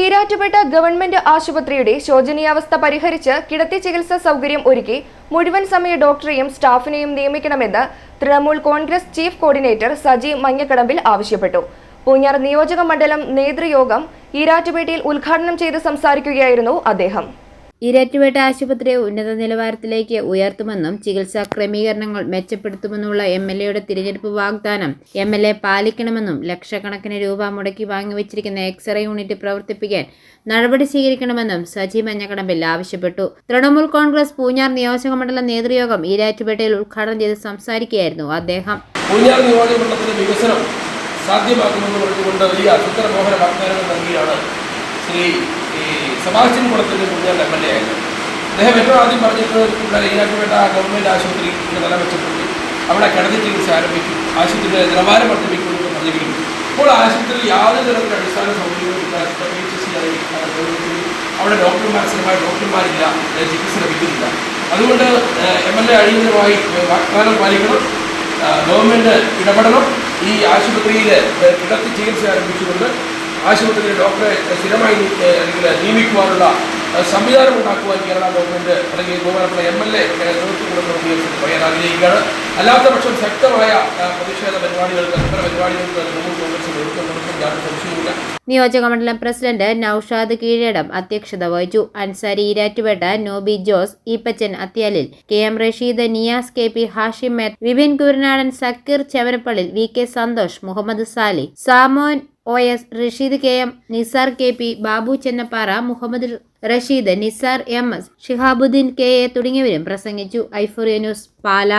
Erattupetta government ആശുപത്രിയുടെ ശോചനീയാവസ്ഥ പരിഹരിച്ച് കിടത്തി ചികിത്സാ സൗകര്യം ഒരുക്കി മുഴുവൻ സമയ ഡോക്ടറെയും സ്റ്റാഫിനെയും നിയമിക്കണമെന്ന് തൃണമൂൽ കോൺഗ്രസ് ചീഫ് കോർഡിനേറ്റർ സജി മഞ്ഞക്കടമ്പിൽ ആവശ്യപ്പെട്ടു. പൂഞ്ഞാർ നിയോജക മണ്ഡലം നേതൃയോഗം ഈരാറ്റുപേട്ടയിൽ ഉദ്ഘാടനം ചെയ്ത് സംസാരിക്കുകയായിരുന്നു അദ്ദേഹം. ഈരാറ്റുപേട്ട ആശുപത്രിയെ ഉന്നത നിലവാരത്തിലേക്ക് ഉയർത്തുമെന്നും ചികിത്സാ ക്രമീകരണങ്ങൾ മെച്ചപ്പെടുത്തുമെന്നുള്ള എം എൽ എയുടെ തിരഞ്ഞെടുപ്പ് വാഗ്ദാനം എം എൽ എ പാലിക്കണമെന്നും ലക്ഷക്കണക്കിന് രൂപ മുടക്കി വാങ്ങിവെച്ചിരിക്കുന്ന എക്സ്റേ യൂണിറ്റ് പ്രവർത്തിപ്പിക്കാൻ നടപടി സ്വീകരിക്കണമെന്നും സജി മഞ്ഞക്കടമ്പിൽ ആവശ്യപ്പെട്ടു. തൃണമൂൽ കോൺഗ്രസ് പൂഞ്ഞാർ നിയോജക മണ്ഡലം നേതൃയോഗം ഈരാറ്റുപേട്ടയിൽ ഉദ്ഘാടനം ചെയ്ത് സംസാരിക്കുകയായിരുന്നു അദ്ദേഹം. പൂഞ്ഞാർ നിയോജകമണ്ഡലത്തിന്റെ വികസനം സാധ്യമാക്കുമെന്ന് പറഞ്ഞുകൊണ്ട് വലിയ സുന്ദരമോഹന വാഗ്ദാനങ്ങൾ നൽകിയാണ് ശ്രീ സെബാസ്റ്റ്യൻ കുളത്തിന്റെ പൂഞ്ഞാർ എം എൽ എ ആയിരുന്നു അദ്ദേഹം ഏറ്റവും ആദ്യം പറഞ്ഞിട്ട് ഈരാറ്റുപേട്ട ഗവൺമെന്റ് ആശുപത്രി നില മെച്ചപ്പെട്ടു അവിടെ കിടത്തി ചികിത്സ ആരംഭിക്കും. ആശുപത്രിയുടെ നിലവാരം വർദ്ധിപ്പിക്കുമെന്ന് പറഞ്ഞെങ്കിലും ഇപ്പോൾ ആശുപത്രിയിൽ യാതൊരു തരത്തിലുള്ള അടിസ്ഥാന സൗകര്യങ്ങളും അവിടെ ഡോക്ടർമാർ സ്ഥിരമായ ഡോക്ടർമാരില്ല. ചികിത്സ ലഭിക്കുന്നില്ല. അതുകൊണ്ട് എം എൽ എ അടിയന്തരമായി വാഗ്ദാനം പാലിക്കണം. ഗവൺമെന്റ് ഇടപെടണം. ഈ ആശുപത്രിയിൽ കിടത്തി ചികിത്സ ആരംഭിച്ചുകൊണ്ട് ആശുപത്രിയിൽ ഡോക്ടറെ സ്ഥിരമായി അല്ലെങ്കിൽ നിയമിക്കുവാനുള്ള സംവിധാനം ഉണ്ടാക്കുവാൻ കേരള ഗവൺമെന്റ് അല്ലെങ്കിൽ ഗോപാലപ്പുഴ എം എൽ എ നേതൃത്വം പറയാൻ ആഗ്രഹിക്കുകയാണ്. അല്ലാത്ത പക്ഷം ശക്തമായ പ്രതിഷേധ പരിപാടികൾക്ക് അത്തര പരിപാടികൾക്ക് തൃണമൂൽ കോൺഗ്രസ് നേതൃത്വം കൊടുക്കും യാതൊരു സംശയവുമില്ല. നിയോജക മണ്ഡലം പ്രസിഡന്റ് നൌഷാദ് കീഴടം അധ്യക്ഷത വഹിച്ചു. Ansari Erattupetta Nobi Jose Eappachan Athyalil K M Rasheed Niyas K P Hashim Meth Vipin Kurunadan Sakeer Chevanappallil V K Santhosh Muhammad Sali Samon O S Rasheed K M Nizar K P Babu Chennappara Muhammad Rasheed Nizar M S Shihabuddeen K A തുടങ്ങിയവരും പ്രസംഗിച്ചു. ഐഫോറിയ news പാല.